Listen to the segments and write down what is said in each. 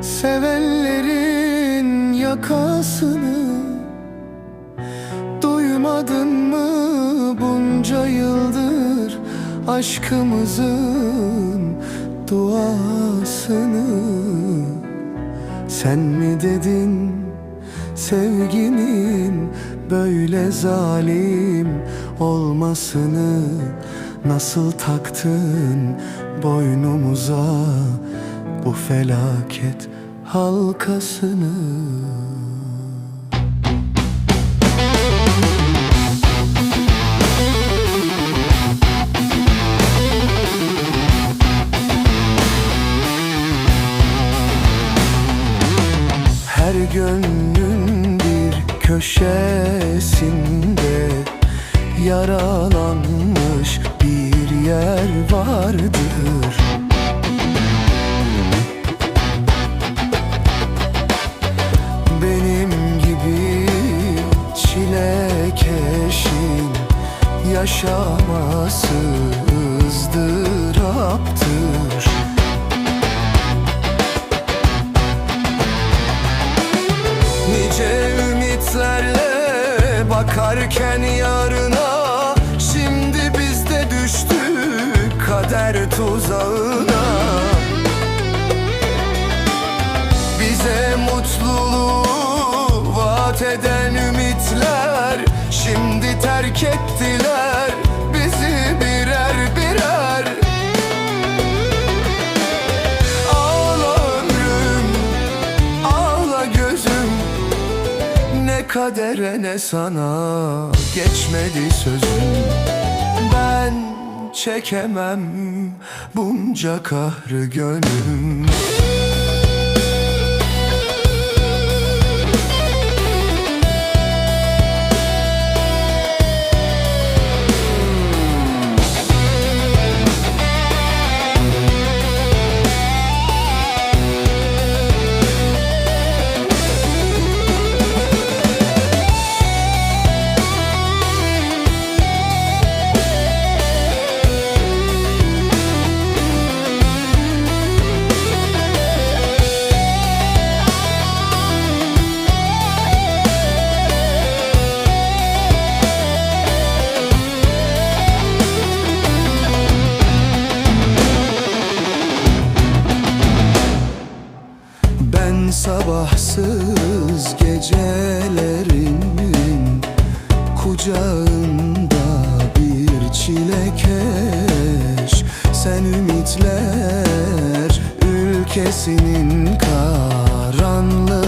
Sevenlerin yakasını Duymadın mı? Bunca yıldır Aşkımızın duasını Sen mi dedin? Sevginin Böyle zalim olmasını Nasıl taktın boynumuza bu felaket halkasını? Her gönlün bir köşesinde Yaralanmış bir yer vardır. Benim gibi çilekeşin Yaşaması ızdıraptır bakarken yarına kader tuzağına. Bize mutluluğu vaat eden ümitler Şimdi terk ettiler bizi birer birer. Ağla ömrüm Ağla gözüm Ne kadere ne sana Geçmedi sözüm çekemem. Bunca kahrı gönlüm Ben sabahsız gecelerin kucağında bir çilekeş. Sen ümitler ülkesinin karanlığında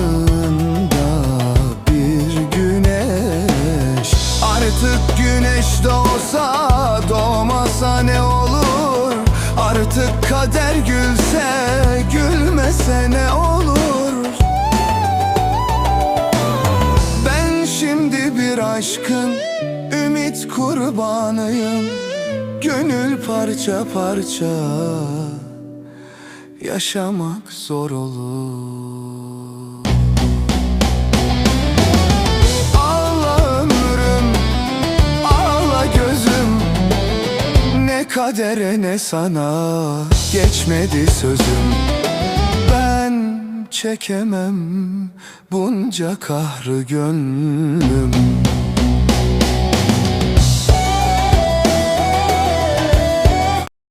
bir güneş. Artık güneş doğsa doğmasa ne olur? Artık kader gülse gülmese ne olur parça parça yaşamak zor olur. Ağla ömrüm, ağla gözüm Ne kadere ne sana geçmedi sözüm. Ben çekemem bunca kahrı gönlüm